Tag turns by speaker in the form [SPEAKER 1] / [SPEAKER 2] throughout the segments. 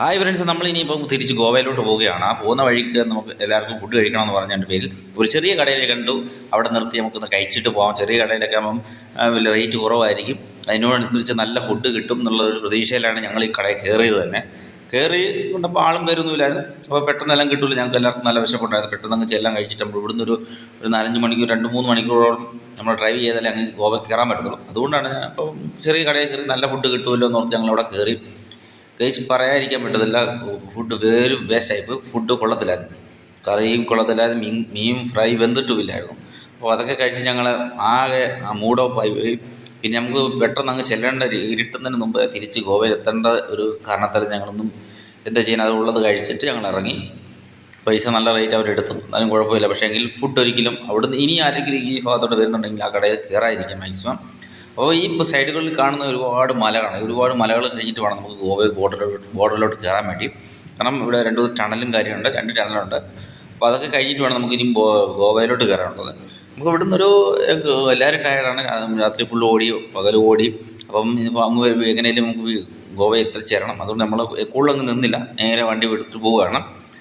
[SPEAKER 1] Hi friends നമ്മൾ ഇനിയിപ്പം തിരിച്ച് ഗോവയിലോട്ട് പോവുകയാണ്. ആ പോകുന്ന വഴിക്ക് നമുക്ക് എല്ലാവർക്കും ഫുഡ് കഴിക്കണമെന്ന് പറഞ്ഞതിന്റെ പേരിൽ ഒരു ചെറിയ കടയിൽ കണ്ടു. അവിടെ നിർത്തി നമുക്കൊന്ന് കഴിച്ചിട്ട് പോകാം ചെറിയ കടയിലൊക്കെ ആകുമ്പം വലിയ റേറ്റ് കുറവായിരിക്കും. അതിനോടനുസരിച്ച് നല്ല ഫുഡ് കിട്ടും എന്നുള്ള ഒരു പ്രതീക്ഷയിലാണ് ഞങ്ങൾ ഈ കടയിൽ കയറിയത് തന്നെ. കയറി കൊണ്ടപ്പോൾ ആളും പേരൊന്നുമില്ലായിരുന്നു അപ്പോൾ പെട്ടെന്ന് എല്ലാം കിട്ടില്ല ഞങ്ങൾക്ക് എല്ലാവർക്കും നല്ല വിശപ്പുണ്ടായിരുന്നു. പെട്ടെന്ന് അങ്ങ് ചെല്ലാം കഴിച്ചിട്ട് നമ്മൾ ഇവിടുന്ന് ഒരു ഒരു നാലഞ്ച് മണിക്കൂർ രണ്ട് മൂന്ന് മണിക്കൂറോളം നമ്മൾ ഡ്രൈവ് ചെയ്താലേ അങ്ങ് ഗോവ കയറാൻ പറ്റത്തുള്ളൂ. അതുകൊണ്ടാണ് ഇപ്പം ചെറിയ കടയിൽ കയറി നല്ല ഫുഡ് കിട്ടുമല്ലോ എന്ന് ഓർത്ത് ഞങ്ങൾ അവിടെ കയറി. കഴിച്ച് പറയാതിരിക്കാൻ പറ്റത്തില്ല. ഫുഡ് വേരും വേസ്റ്റായിപ്പോയി ഫുഡ് കൊള്ളത്തില്ലായിരുന്നു. കറിയും കൊള്ളത്തില്ലായിരുന്നു. മീൻ മീൻ ഫ്രൈ വെന്തിട്ടുമില്ലായിരുന്നു. അപ്പോൾ അതൊക്കെ കഴിച്ച് ഞങ്ങൾ ആകെ ആ മൂഡ് ഓഫ് ആയി പോയി. പിന്നെ നമുക്ക് പെട്ടെന്ന് അങ്ങ് ചെല്ലേണ്ട ഇരുട്ടുന്നതിന് മുമ്പ് തിരിച്ച് ഗോവയിൽ എത്തേണ്ട ഒരു കാരണത്താൽ ഞങ്ങളൊന്നും എന്താ ചെയ്യുന്നത് അതുള്ളത് കഴിച്ചിട്ട് ഞങ്ങൾ ഇറങ്ങി പൈസ നല്ല റേറ്റ് അവരെടുത്തു. എന്നാലും കുഴപ്പമില്ല. പക്ഷേ എങ്കിൽ ഫുഡ് ഒരിക്കലും അവിടുന്ന് ഇനി ആരെങ്കിലും ഈ ഭാഗത്തോട്ട് വരുന്നുണ്ടെങ്കിൽ ആ കടയിൽ കയറാതിരിക്കും മാക്സിമം അപ്പോൾ ഈ സൈഡുകളിൽ കാണുന്ന ഒരുപാട് മലകളാണ്. ഒരുപാട് മലകൾ കഴിഞ്ഞിട്ട് വേണം നമുക്ക് ഗോവ ബോർഡറിലോട്ട് ബോർഡറിലോട്ട് കയറാൻ വേണ്ടി. കാരണം ഇവിടെ രണ്ട് ടണലും കാര്യമുണ്ട് രണ്ട് ടണലുണ്ട് അപ്പോൾ അതൊക്കെ കഴിഞ്ഞിട്ട് വേണം നമുക്ക് ഇനി ഗോവയിലോട്ട് കയറാനുള്ളത്. നമുക്ക് ഇവിടുന്ന് ഒരു ഏഹ്, എല്ലാവരും ടയർഡാണ് രാത്രി ഫുൾ ഓടി പകൽ ഓടി അപ്പം അങ്ങ് എങ്ങനെയും നമുക്ക് ഗോവ എത്തിച്ചേരണം അതുകൊണ്ട് നമ്മൾ കൂടുതലങ്ങ് നിന്നില്ല. നേരെ വണ്ടി എടുത്ത് പോവുകയാണ്.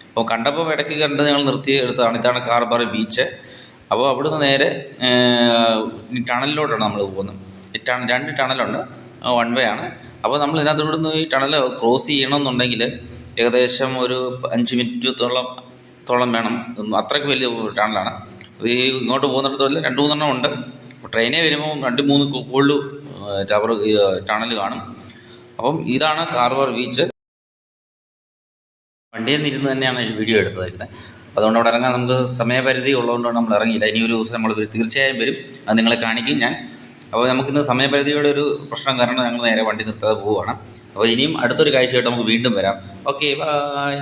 [SPEAKER 1] അപ്പോൾ കണ്ടപ്പോൾ ഇടയ്ക്ക് കണ്ട് ഞങ്ങൾ നിർത്തി എടുത്തതാണ്. ഇതാണ് കാർബാർ ബീച്ച് അപ്പോൾ അവിടുന്ന് നേരെ ടണലിലോട്ടാണ് നമ്മൾ പോകുന്നത്. ഈ ടണ രണ്ട് ടണലുണ്ട്. വൺ വേ ആണ്. അപ്പോൾ നമ്മൾ ഇതിനകത്തോടെ നിന്ന് ഈ ടണൽ ക്രോസ് ചെയ്യണമെന്നുണ്ടെങ്കിൽ ഏകദേശം ഒരു അഞ്ച് മിനിറ്റത്തോളം തോളം വേണം. അത്രയ്ക്ക് വലിയ ടണലാണ്. ഈ ഇങ്ങോട്ട് പോകുന്നിടത്തോളം രണ്ട് മൂന്നെണ്ണം ഉണ്ട്. ട്രെയിനേ വരുമ്പോൾ രണ്ട് മൂന്ന് കൂടുതൽ ടവർ ടണൽ കാണും. അപ്പം ഇതാണ് കാർവാർ ബീച്ച് വണ്ടിയിൽ നിന്നിരുന്ന് തന്നെയാണ് വീഡിയോ എടുത്തത് അതുകൊണ്ട് അവിടെ ഇറങ്ങാൻ നമുക്ക് സമയപരിധി ഉള്ളതുകൊണ്ടാണ് നമ്മൾ ഇറങ്ങിയില്ല. ഇനി ഒരു ദിവസം നമ്മൾ തീർച്ചയായും വരും. അത് നിങ്ങളെ കാണിക്കും ഞാൻ. അപ്പോൾ നമുക്കിന്ന് സമയപരിധിയുടെ ഒരു പ്രശ്നം കാരണം ഞങ്ങൾ നേരെ വണ്ടി നിർത്താതെ പോവുകയാണ്. അപ്പോൾ ഇനിയും അടുത്തൊരു കാഴ്ചയായിട്ട് നമുക്ക് വീണ്ടും വരാം. Okay bye